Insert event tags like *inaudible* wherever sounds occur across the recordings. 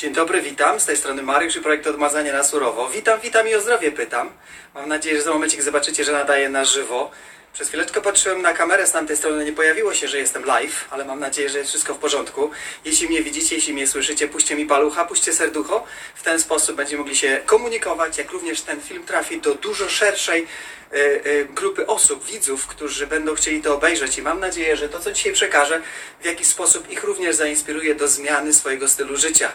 Dzień dobry, witam. Z tej strony Mariusz i projekt Odmazania na Surowo. Witam, witam i o zdrowie pytam. Mam nadzieję, że za momencik zobaczycie, że nadaję na żywo. Przez chwileczkę patrzyłem na kamerę, z tamtej strony nie pojawiło się, że jestem live, ale mam nadzieję, że jest wszystko w porządku. Jeśli mnie widzicie, jeśli mnie słyszycie, puśćcie mi palucha, puśćcie serducho. W ten sposób będziemy mogli się komunikować, jak również ten film trafi do dużo szerszej e, e, grupy osób, widzów, którzy będą chcieli to obejrzeć i mam nadzieję, że to, co dzisiaj przekażę, w jakiś sposób ich również zainspiruje do zmiany swojego stylu życia.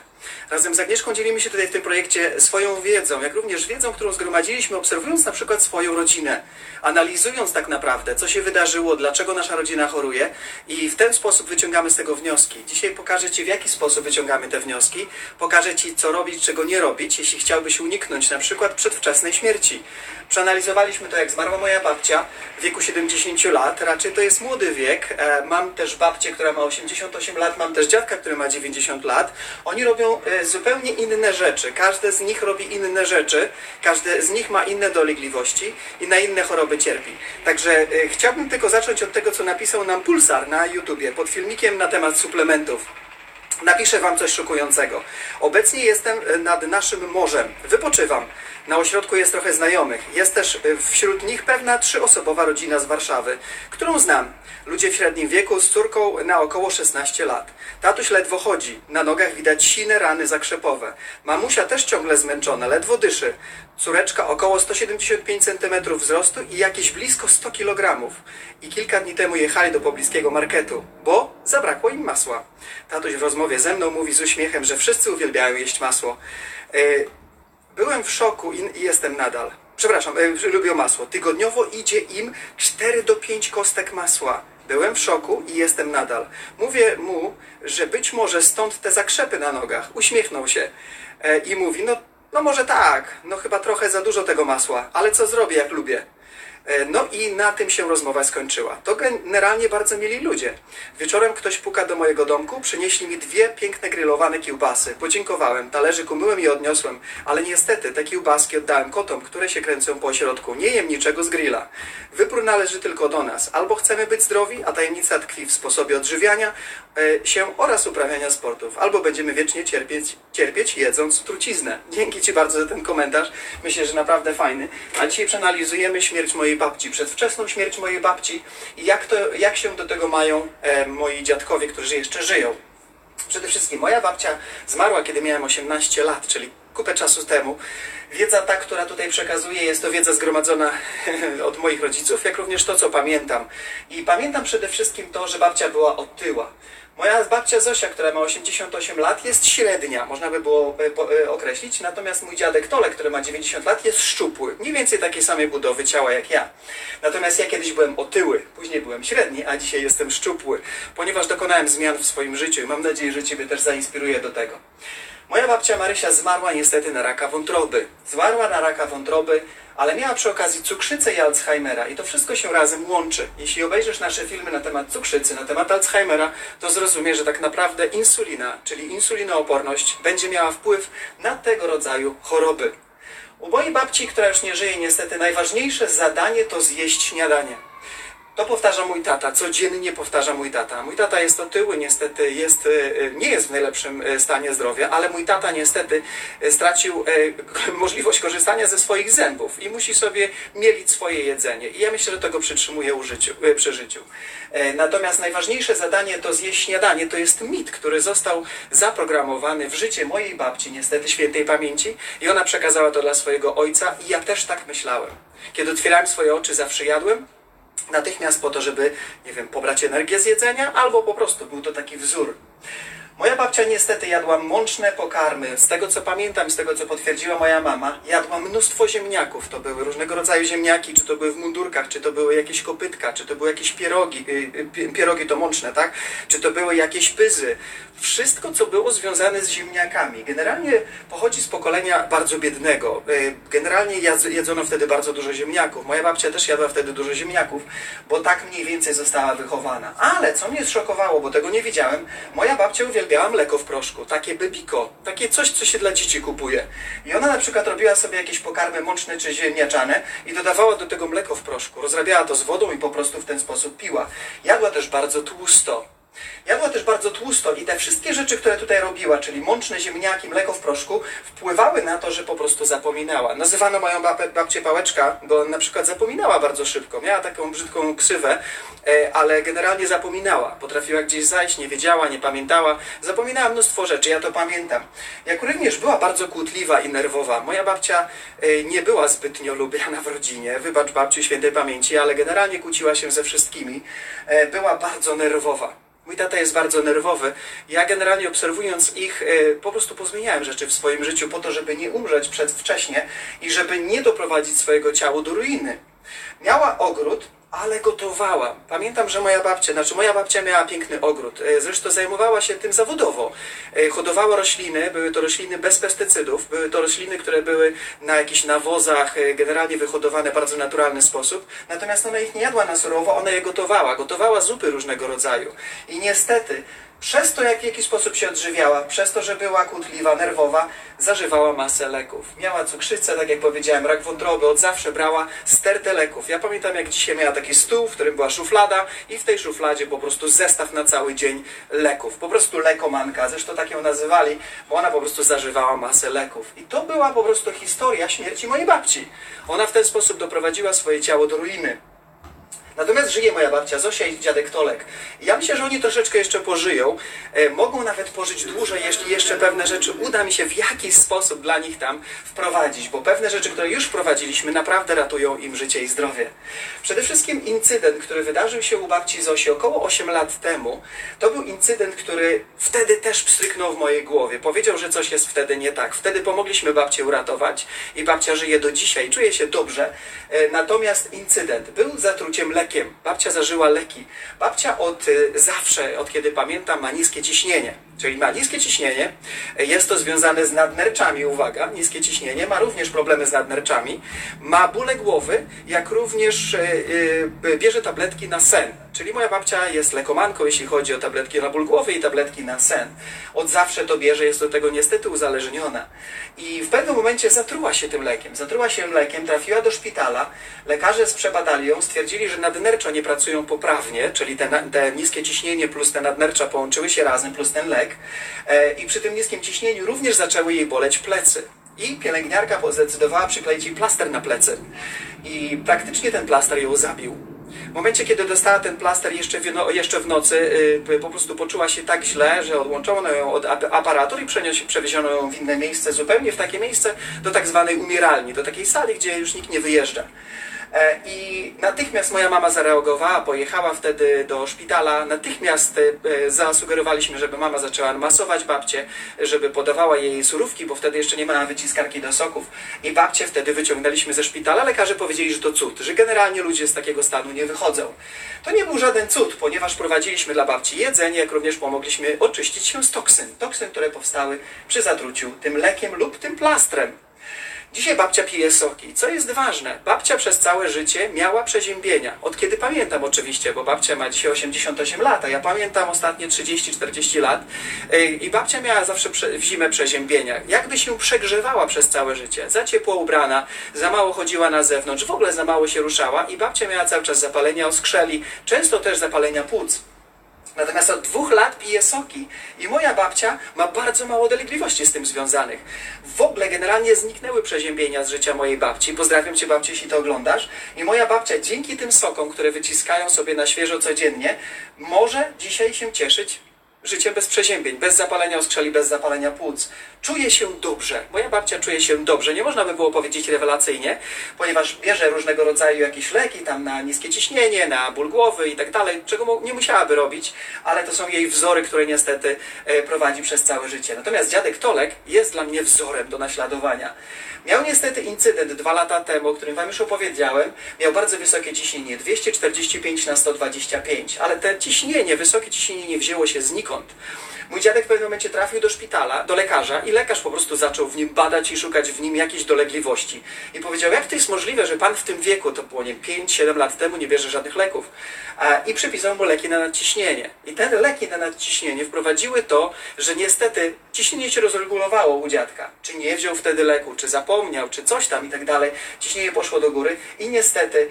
Razem z Agnieszką dzielimy się tutaj w tym projekcie swoją wiedzą, jak również wiedzą, którą zgromadziliśmy, obserwując na przykład swoją rodzinę, analizując tak naprawdę, co się wydarzyło, dlaczego nasza rodzina choruje i w ten sposób wyciągamy z tego wnioski. Dzisiaj pokażę Ci, w jaki sposób wyciągamy te wnioski, pokażę Ci, co robić, czego nie robić, jeśli chciałbyś uniknąć na przykład przedwczesnej śmierci. Przeanalizowaliśmy to, jak zmarła moja babcia w wieku 70 lat, raczej to jest młody wiek. E, Mam też babcię, która ma 88 lat, mam też dziadka, który ma 90 lat. Oni robią e, zupełnie inne rzeczy. Każdy z nich robi inne rzeczy, każdy z nich ma inne dolegliwości i na inne choroby cierpi. Także e, chciałbym tylko zacząć od tego, co napisał nam Pulsar na YouTubie pod filmikiem na temat suplementów. Napiszę Wam coś szokującego. Obecnie jestem e, nad naszym morzem. Wypoczywam. Na ośrodku jest trochę znajomych. Jest też e, wśród nich pewna trzyosobowa rodzina z Warszawy, którą znam. Ludzie w średnim wieku z córką na około 16 lat. Tatuś ledwo chodzi. Na nogach widać sine rany zakrzepowe. Mamusia też ciągle zmęczona, ledwo dyszy. Córeczka około 175 cm wzrostu i jakieś blisko 100 kg. I kilka dni temu jechali do pobliskiego marketu, bo zabrakło im masła. Tatuś w rozmowie ze mną mówi z uśmiechem, że wszyscy uwielbiają jeść masło. E, Byłem w szoku i, jestem nadal. Przepraszam, e, lubią masło. Tygodniowo idzie im 4 do 5 kostek masła. Byłem w szoku i jestem nadal. Mówię mu, że być może stąd te zakrzepy na nogach. Uśmiechnął się e, i mówi, no, no może tak, no chyba trochę za dużo tego masła, ale co zrobię jak lubię. E, No i na tym się rozmowa skończyła. To generalnie bardzo mieli ludzie. Wieczorem ktoś puka do mojego domku, przynieśli mi dwie piękne grillowane kiełbasy. Podziękowałem, talerzyk umyłem i odniosłem, ale niestety te kiełbaski oddałem kotom, które się kręcą po ośrodku. Nie jem niczego z grilla. Wybór należy tylko do nas. Albo chcemy być zdrowi, a tajemnica tkwi w sposobie odżywiania e, się oraz uprawiania sportów. Albo będziemy wiecznie cierpieć, cierpieć jedząc truciznę. Dzięki Ci bardzo za ten komentarz. Myślę, że naprawdę fajny. A dzisiaj przeanalizujemy śmierć mojej babci, przedwczesną śmierć mojej babci i jak, to, jak się do tego mają e, moi dziadkowie, którzy jeszcze żyją. Przede wszystkim moja babcia zmarła, kiedy miałem 18 lat, czyli kupę czasu temu. Wiedza ta, która tutaj przekazuję, jest to wiedza zgromadzona *laughs* od moich rodziców, jak również to, co pamiętam. I pamiętam przede wszystkim to, że babcia była otyła. Moja babcia Zosia, która ma 88 lat, jest średnia, można by było e, e, określić. Natomiast mój dziadek Tolek, który ma 90 lat, jest szczupły. Mniej więcej takiej samej budowy ciała jak ja. Natomiast ja kiedyś byłem otyły, później byłem średni, a dzisiaj jestem szczupły, ponieważ dokonałem zmian w swoim życiu i mam nadzieję, że Ciebie też zainspiruje do tego. Moja babcia Marysia zmarła niestety na raka wątroby. Zmarła na raka wątroby, ale miała przy okazji cukrzycę i Alzheimera i to wszystko się razem łączy. Jeśli obejrzysz nasze filmy na temat cukrzycy, na temat Alzheimera, to zrozumiesz, że tak naprawdę insulina, czyli insulinooporność, będzie miała wpływ na tego rodzaju choroby. U mojej babci, która już nie żyje, niestety najważniejsze zadanie to zjeść śniadanie. To powtarza mój tata, codziennie powtarza mój tata. Mój tata jest otyły, niestety jest, e, nie jest w najlepszym e, stanie zdrowia, ale mój tata niestety e, stracił *laughs* możliwość korzystania ze swoich zębów i musi sobie mielić swoje jedzenie. I ja myślę, że to go przytrzymuje przy życiu. Natomiast najważniejsze zadanie to zjeść śniadanie. To jest mit, który został zaprogramowany w życie mojej babci, niestety świętej pamięci i ona przekazała to dla swojego ojca i ja też tak myślałem. Kiedy otwierałem swoje oczy, zawsze jadłem, natychmiast po to, żeby, nie wiem, pobrać energię z jedzenia, albo po prostu był to taki wzór. Moja babcia niestety jadła mączne pokarmy. Z tego co pamiętam, z tego co potwierdziła moja mama, jadła mnóstwo ziemniaków. To były różnego rodzaju ziemniaki, czy to były w mundurkach, czy to były jakieś kopytka, czy to były jakieś pierogi, y, y, pi- pierogi to mączne, tak? Czy to były jakieś pyzy. Wszystko, co było związane z ziemniakami. Generalnie pochodzi z pokolenia bardzo biednego. Y, Generalnie jedzono wtedy bardzo dużo ziemniaków. Moja babcia też jadła wtedy dużo ziemniaków, bo tak mniej więcej została wychowana. Ale co mnie zszokowało, bo tego nie wiedziałem, moja babcia uwielbiała mleko w proszku, takie bebiko, takie coś, co się dla dzieci kupuje. I ona na przykład robiła sobie jakieś pokarmy mączne czy ziemniaczane i dodawała do tego mleko w proszku. Rozrabiała to z wodą i po prostu w ten sposób piła. Jadła też bardzo tłusto. Jadła też bardzo tłusto i te wszystkie rzeczy, które tutaj robiła, czyli mączne ziemniaki, mleko w proszku, wpływały na to, że po prostu zapominała. Nazywano moją babę, babcię Pałeczka, bo na przykład zapominała bardzo szybko. Miała taką brzydką ksywę, e, ale generalnie zapominała. Potrafiła gdzieś zajść, nie wiedziała, nie pamiętała. Zapominała mnóstwo rzeczy, ja to pamiętam. Jak również była bardzo kłótliwa i nerwowa. Moja babcia e, nie była zbytnio lubiana w rodzinie. Wybacz babciu świętej pamięci, ale generalnie kłóciła się ze wszystkimi. E, Była bardzo nerwowa. Mój tata jest bardzo nerwowy. Ja generalnie obserwując ich, e, po prostu pozmieniałem rzeczy w swoim życiu po to, żeby nie umrzeć przedwcześnie i żeby nie doprowadzić swojego ciała do ruiny. Miała ogród, ale gotowała. Pamiętam, że moja babcia, znaczy moja babcia miała piękny ogród. E, Zresztą zajmowała się tym zawodowo. E, Hodowała rośliny, były to rośliny bez pestycydów, były to rośliny, które były na jakichś nawozach, e, generalnie wyhodowane w bardzo naturalny sposób. Natomiast ona ich nie jadła na surowo, ona je gotowała. Gotowała zupy różnego rodzaju. I niestety, przez to, jak w jaki sposób się odżywiała, przez to, że była kłótliwa, nerwowa, zażywała masę leków. Miała cukrzycę, tak jak powiedziałem, rak wątroby, od zawsze brała stertę leków. Ja pamiętam, jak dzisiaj miała taki stół, w którym była szuflada i w tej szufladzie po prostu zestaw na cały dzień leków. Po prostu lekomanka, zresztą tak ją nazywali, bo ona po prostu zażywała masę leków. I to była po prostu historia śmierci mojej babci. Ona w ten sposób doprowadziła swoje ciało do ruiny. Natomiast żyje moja babcia Zosia i dziadek Tolek. Ja myślę, że oni troszeczkę jeszcze pożyją. E, mogą nawet pożyć dłużej, jeśli jeszcze pewne rzeczy uda mi się w jakiś sposób dla nich tam wprowadzić, bo pewne rzeczy, które już wprowadziliśmy, naprawdę ratują im życie i zdrowie. Przede wszystkim incydent, który wydarzył się u babci Zosi około 8 lat temu, to był incydent, który wtedy też pstryknął w mojej głowie. Powiedział, że coś jest wtedy nie tak. Wtedy pomogliśmy babcię uratować i babcia żyje do dzisiaj, czuje się dobrze. E, Natomiast incydent był zatruciem lekiem. Babcia zażyła leki. Babcia od y, zawsze, od kiedy pamiętam, ma niskie ciśnienie. Czyli ma niskie ciśnienie, jest to związane z nadnerczami, uwaga, niskie ciśnienie, ma również problemy z nadnerczami, ma bóle głowy, jak również e, e, bierze tabletki na sen. Czyli moja babcia jest lekomanką, jeśli chodzi o tabletki na ból głowy i tabletki na sen. Od zawsze to bierze, jest do tego niestety uzależniona. I w pewnym momencie zatruła się tym lekiem. Zatruła się lekiem, trafiła do szpitala. Lekarze przebadali ją, stwierdzili, że nadnercza nie pracują poprawnie, czyli te, te niskie ciśnienie plus te nadnercza połączyły się razem, plus ten lek. E, I przy tym niskim ciśnieniu również zaczęły jej boleć plecy. I pielęgniarka zdecydowała przykleić jej plaster na plecy. I praktycznie ten plaster ją zabił. W momencie, kiedy dostała ten plaster jeszcze w, no, jeszcze w nocy, y, po prostu poczuła się tak źle, że odłączono ją od ap- aparatur i przewieziono ją w inne miejsce, zupełnie w takie miejsce, do tak zwanej umieralni, do takiej sali, gdzie już nikt nie wyjeżdża. E, I natychmiast moja mama zareagowała, pojechała wtedy do szpitala. Natychmiast e, zasugerowaliśmy, żeby mama zaczęła masować babcię, żeby podawała jej surówki, bo wtedy jeszcze nie ma wyciskarki do soków. I babcię wtedy wyciągnęliśmy ze szpitala. Lekarze powiedzieli, że to cud, że generalnie ludzie z takiego stanu nie wychodzą. To nie był żaden cud, ponieważ prowadziliśmy dla babci jedzenie, jak również pomogliśmy oczyścić się z toksyn. Toksyn, które powstały przy zatruciu tym lekiem lub tym plastrem. Dzisiaj babcia pije soki. Co jest ważne, babcia przez całe życie miała przeziębienia. Od kiedy pamiętam oczywiście, bo babcia ma dzisiaj 88 lat, a ja pamiętam ostatnie 30-40 lat. Yy, I babcia miała zawsze w zimę przeziębienia. Jakby się przegrzewała przez całe życie. Za ciepło ubrana, za mało chodziła na zewnątrz, w ogóle za mało się ruszała i babcia miała cały czas zapalenia oskrzeli, często też zapalenia płuc. Natomiast od dwóch lat pije soki i moja babcia ma bardzo mało dolegliwości z tym związanych. W ogóle generalnie zniknęły przeziębienia z życia mojej babci. Pozdrawiam cię babci, jeśli to oglądasz. I moja babcia dzięki tym sokom, które wyciskają sobie na świeżo codziennie, może dzisiaj się cieszyć życiem bez przeziębień, bez zapalenia oskrzeli, bez zapalenia płuc. Czuje się dobrze. Moja babcia czuje się dobrze. Nie można by było powiedzieć rewelacyjnie, ponieważ bierze różnego rodzaju jakieś leki tam na niskie ciśnienie, na ból głowy i tak dalej, czego nie musiałaby robić, ale to są jej wzory, które niestety e, prowadzi przez całe życie. Natomiast dziadek Tolek jest dla mnie wzorem do naśladowania. Miał niestety incydent dwa lata temu, o którym wam już opowiedziałem. Miał bardzo wysokie ciśnienie, 245 na 125, ale te ciśnienie, wysokie ciśnienie nie wzięło się znikąd. Mój dziadek w pewnym momencie trafił do szpitala, do lekarza i lekarz po prostu zaczął w nim badać i szukać w nim jakiejś dolegliwości. I powiedział, jak to jest możliwe, że pan w tym wieku, to było nie 5-7 lat temu, nie bierze żadnych leków. I przypisał mu leki na nadciśnienie. I te leki na nadciśnienie wprowadziły to, że niestety ciśnienie się rozregulowało u dziadka. Czy nie wziął wtedy leku, czy zapomniał, czy coś tam i tak dalej. Ciśnienie poszło do góry i niestety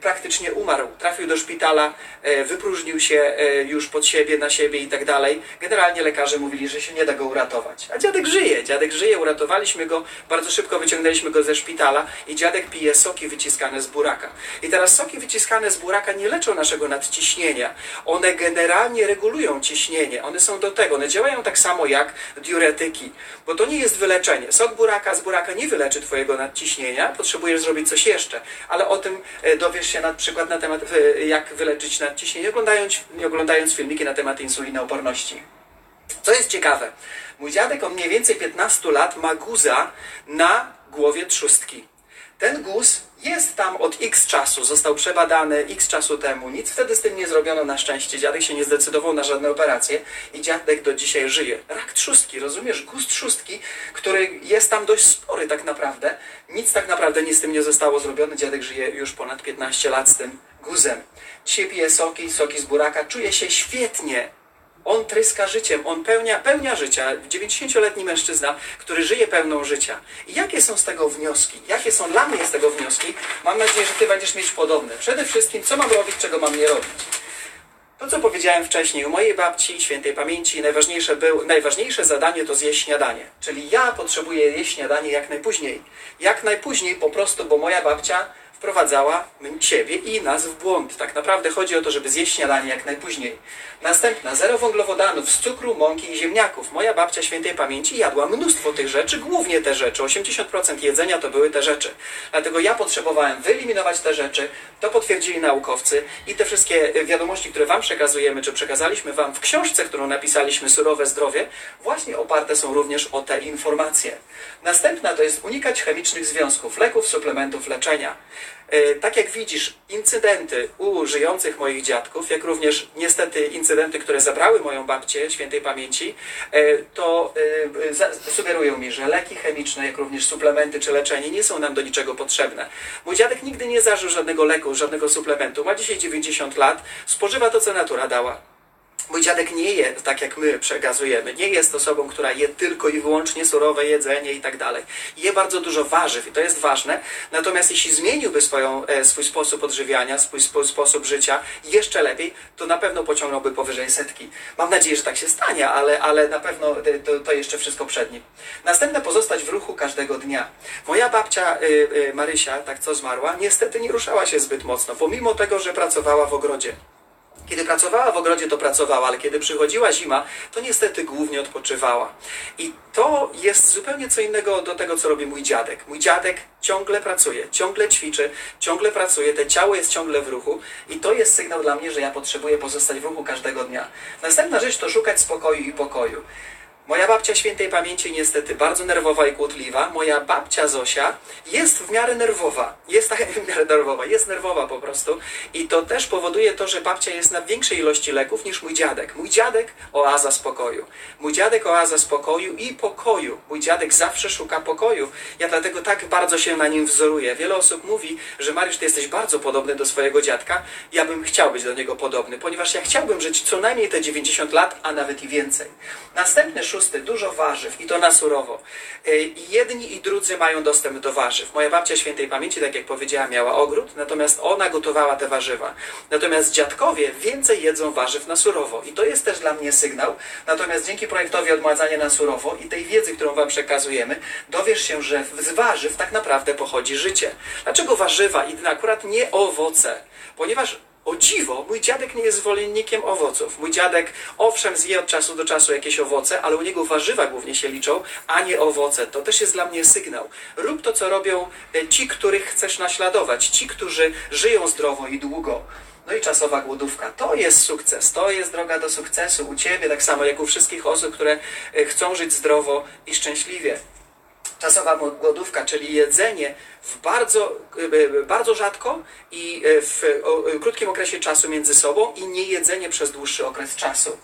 praktycznie umarł. Trafił do szpitala, e, wypróżnił się e, już pod siebie, na siebie i tak dalej. Generalnie lekarze mówili, że się nie da go uratować. A dziadek żyje, dziadek żyje, uratowaliśmy go, bardzo szybko wyciągnęliśmy go ze szpitala i dziadek pije soki wyciskane z buraka. I teraz soki wyciskane z buraka nie leczą naszego nadciśnienia. One generalnie regulują ciśnienie. One są do tego, one działają tak samo jak diuretyki, bo to nie jest wyleczenie. Sok buraka z buraka nie wyleczy twojego nadciśnienia, potrzebujesz zrobić coś jeszcze, ale o tym e, dowiesz się na przykład na temat, e, jak wyleczyć nadciśnienie, oglądając, oglądając filmiki na temat insulinooporności. Co jest ciekawe, mój dziadek od mniej więcej 15 lat ma guza na głowie trzustki. Ten guz jest tam od x czasu, został przebadany x czasu temu, nic wtedy z tym nie zrobiono na szczęście. Dziadek się nie zdecydował na żadne operacje i dziadek do dzisiaj żyje. Rak trzustki, rozumiesz? Guz trzustki, który jest tam dość spory tak naprawdę. Nic tak naprawdę nic z tym nie zostało zrobione. Dziadek żyje już ponad 15 lat z tym guzem. Dzisiaj pije soki, soki z buraka, czuje się świetnie. On tryska życiem, on pełnia, pełnia życia. 90-letni mężczyzna, który żyje pełną życia. I jakie są z tego wnioski? Jakie są dla mnie z tego wnioski? Mam nadzieję, że Ty będziesz mieć podobne. Przede wszystkim, co mam robić, czego mam nie robić. To, co powiedziałem wcześniej, u mojej babci, świętej pamięci, najważniejsze, był, najważniejsze zadanie to zjeść śniadanie. Czyli ja potrzebuję jeść śniadanie jak najpóźniej. Jak najpóźniej po prostu, bo moja babcia wprowadzała siebie i nas w błąd. Tak naprawdę chodzi o to, żeby zjeść śniadanie jak najpóźniej. Następna, zero węglowodanów z cukru, mąki i ziemniaków. Moja babcia świętej pamięci jadła mnóstwo tych rzeczy, głównie te rzeczy. 80% jedzenia to były te rzeczy. Dlatego ja potrzebowałem wyeliminować te rzeczy. To potwierdzili naukowcy i te wszystkie wiadomości, które Wam przekazujemy, czy przekazaliśmy Wam w książce, którą napisaliśmy Surowe Zdrowie, właśnie oparte są również o te informacje. Następna to jest unikać chemicznych związków, leków, suplementów, leczenia. E, Tak jak widzisz, incydenty u żyjących moich dziadków, jak również niestety incydenty, które zabrały moją babcię świętej pamięci, e, to e, sugerują mi, że leki chemiczne, jak również suplementy czy leczenie nie są nam do niczego potrzebne. Mój dziadek nigdy nie zażył żadnego leku, żadnego suplementu. Ma dzisiaj 90 lat, spożywa to, co natura dała. Mój dziadek nie je tak jak my przekazujemy. Nie jest osobą, która je tylko i wyłącznie surowe jedzenie i tak dalej. Je bardzo dużo warzyw i to jest ważne. Natomiast jeśli zmieniłby swoją, e, swój sposób odżywiania, swój spo, sposób życia jeszcze lepiej, to na pewno pociągnąłby powyżej setki. Mam nadzieję, że tak się stanie, ale, ale na pewno e, to, to jeszcze wszystko przed nim. Następne pozostać w ruchu każdego dnia. Moja babcia y, y, Marysia, tak co zmarła, niestety nie ruszała się zbyt mocno, pomimo tego, że pracowała w ogrodzie. Kiedy pracowała w ogrodzie, to pracowała, ale kiedy przychodziła zima, to niestety głównie odpoczywała. I to jest zupełnie co innego do tego, co robi mój dziadek. Mój dziadek ciągle pracuje, ciągle ćwiczy, ciągle pracuje, te ciało jest ciągle w ruchu i to jest sygnał dla mnie, że ja potrzebuję pozostać w ruchu każdego dnia. Następna rzecz to szukać spokoju i pokoju. Moja babcia świętej pamięci niestety bardzo nerwowa i kłótliwa. Moja babcia Zosia jest w miarę nerwowa. Jest tak *laughs* w miarę nerwowa, jest nerwowa po prostu. I to też powoduje to, że babcia jest na większej ilości leków niż mój dziadek. Mój dziadek oaza spokoju. Mój dziadek oaza spokoju i pokoju. Mój dziadek zawsze szuka pokoju. Ja dlatego tak bardzo się na nim wzoruję. Wiele osób mówi, że Mariusz, ty jesteś bardzo podobny do swojego dziadka. Ja bym chciał być do niego podobny, ponieważ ja chciałbym żyć co najmniej te 90 lat, a nawet i więcej. Następny szósty, dużo warzyw i to na surowo. I jedni i drudzy mają dostęp do warzyw. Moja babcia świętej pamięci, tak jak powiedziała, miała ogród, natomiast ona gotowała te warzywa. Natomiast dziadkowie więcej jedzą warzyw na surowo i to jest też dla mnie sygnał. Natomiast dzięki projektowi Odmładzanie na surowo i tej wiedzy, którą Wam przekazujemy, dowiesz się, że z warzyw tak naprawdę pochodzi życie. Dlaczego warzywa i akurat nie owoce? Ponieważ o dziwo, mój dziadek nie jest zwolennikiem owoców. Mój dziadek owszem zje od czasu do czasu jakieś owoce, ale u niego warzywa głównie się liczą, a nie owoce. To też jest dla mnie sygnał. Rób to, co robią e, ci, których chcesz naśladować, ci, którzy żyją zdrowo i długo. No i czasowa głodówka. To jest sukces, to jest droga do sukcesu u Ciebie, tak samo jak u wszystkich osób, które e, chcą żyć zdrowo i szczęśliwie. Czasowa głodówka, czyli jedzenie w bardzo, bardzo rzadko i e, w e, krótkim okresie czasu między sobą i nie jedzenie przez dłuższy okres czasu.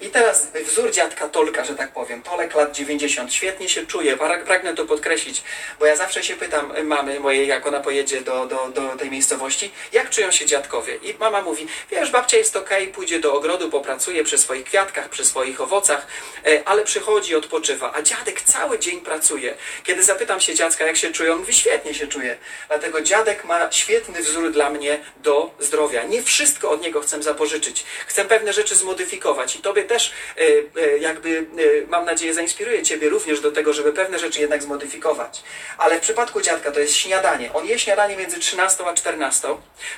I teraz wzór dziadka Tolka, że tak powiem. Tolek lat 90, świetnie się czuje. Pra- Pragnę to podkreślić, bo ja zawsze się pytam mamy mojej, jak ona pojedzie do, do, do tej miejscowości, jak czują się dziadkowie. I mama mówi, wiesz, babcia jest okej, pójdzie do ogrodu, popracuje przy swoich kwiatkach, przy swoich owocach, e, ale przychodzi, odpoczywa, a dziadek cały dzień pracuje. Kiedy zapytam się dziadka, jak się czuje, on mówi, świetnie się czuje. Dlatego dziadek ma świetny wzór dla mnie do zdrowia. Nie wszystko od niego chcę zapożyczyć. Chcę pewne rzeczy zmodyfikować i tobie też e, e, jakby, e, mam nadzieję, zainspiruje ciebie również do tego, żeby pewne rzeczy jednak zmodyfikować. Ale w przypadku dziadka to jest śniadanie. On je śniadanie między 13 a 14.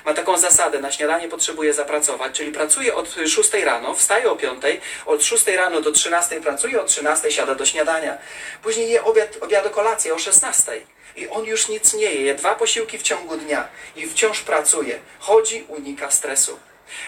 Ma taką zasadę, na śniadanie potrzebuje zapracować, czyli pracuje od 6 rano, wstaje o 5, od 6 rano do 13 pracuje, od 13 siada do śniadania. Później je obiad, obiad kolację o 16. I on już nic nie je, dwa posiłki w ciągu dnia i wciąż pracuje. Chodzi, unika stresu.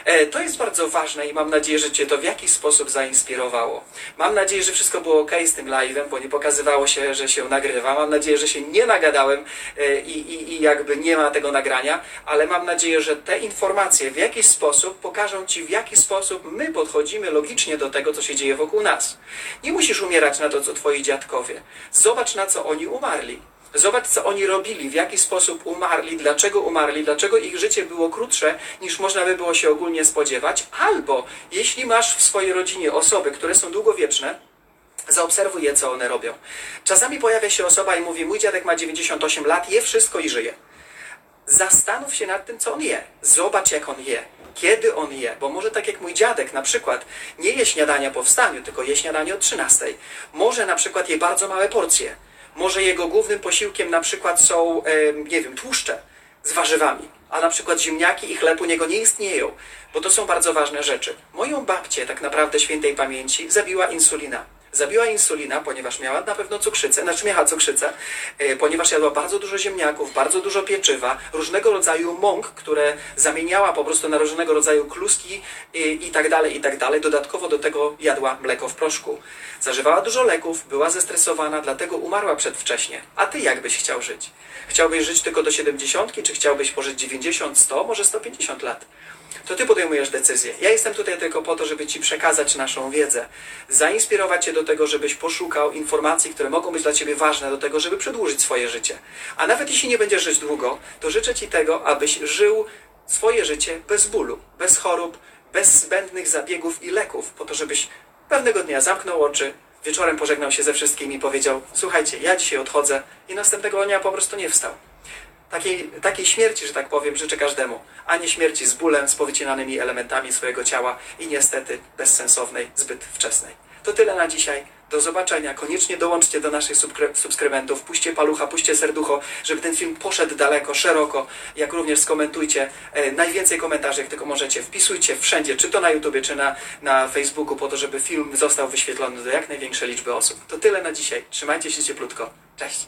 E, To jest bardzo ważne i mam nadzieję, że Cię to w jakiś sposób zainspirowało. Mam nadzieję, że wszystko było ok z tym live'em, bo nie pokazywało się, że się nagrywa. Mam nadzieję, że się nie nagadałem e, i, i, i jakby nie ma tego nagrania, ale mam nadzieję, że te informacje w jakiś sposób pokażą Ci, w jaki sposób my podchodzimy logicznie do tego, co się dzieje wokół nas. Nie musisz umierać na to, co Twoi dziadkowie. Zobacz, na co oni umarli. Zobacz, co oni robili, w jaki sposób umarli, dlaczego umarli, dlaczego ich życie było krótsze, niż można by było się ogólnie spodziewać. Albo jeśli masz w swojej rodzinie osoby, które są długowieczne, zaobserwuj je, co one robią. Czasami pojawia się osoba i mówi: Mój dziadek ma 98 lat, je wszystko i żyje. Zastanów się nad tym, co on je. Zobacz, jak on je. Kiedy on je, bo może tak jak mój dziadek na przykład nie je śniadania po wstaniu, tylko je śniadanie o 13. Może na przykład je bardzo małe porcje. Może jego głównym posiłkiem na przykład są, nie wiem, tłuszcze z warzywami, a na przykład ziemniaki i chleb u niego nie istnieją, bo to są bardzo ważne rzeczy. Moją babcię, tak naprawdę świętej pamięci, zabiła insulina. Zabiła insulina, ponieważ miała na pewno cukrzycę, znaczy miała cukrzycę, e, ponieważ jadła bardzo dużo ziemniaków, bardzo dużo pieczywa, różnego rodzaju mąk, które zamieniała po prostu na różnego rodzaju kluski i, i tak dalej, i tak dalej. Dodatkowo do tego jadła mleko w proszku. Zażywała dużo leków, była zestresowana, dlatego umarła przedwcześnie. A ty jak byś chciał żyć? Chciałbyś żyć tylko do 70, czy chciałbyś pożyć 90, 100, może 150 lat? To ty podejmujesz decyzję. Ja jestem tutaj tylko po to, żeby ci przekazać naszą wiedzę, zainspirować cię do tego, żebyś poszukał informacji, które mogą być dla ciebie ważne do tego, żeby przedłużyć swoje życie. A nawet jeśli nie będziesz żyć długo, to życzę ci tego, abyś żył swoje życie bez bólu, bez chorób, bez zbędnych zabiegów i leków, po to, żebyś pewnego dnia zamknął oczy, wieczorem pożegnał się ze wszystkimi i powiedział: Słuchajcie, ja dzisiaj odchodzę, i następnego dnia po prostu nie wstał. Takiej, takiej śmierci, że tak powiem, życzę każdemu, a nie śmierci z bólem, z powycinanymi elementami swojego ciała i niestety bezsensownej, zbyt wczesnej. To tyle na dzisiaj. Do zobaczenia. Koniecznie dołączcie do naszych subskry- subskrybentów. Puśćcie palucha, puśćcie serducho, żeby ten film poszedł daleko, szeroko. Jak również skomentujcie. E, najwięcej komentarzy, jak tylko możecie. Wpisujcie wszędzie, czy to na YouTubie, czy na, na Facebooku, po to, żeby film został wyświetlony do jak największej liczby osób. To tyle na dzisiaj. Trzymajcie się cieplutko. Cześć.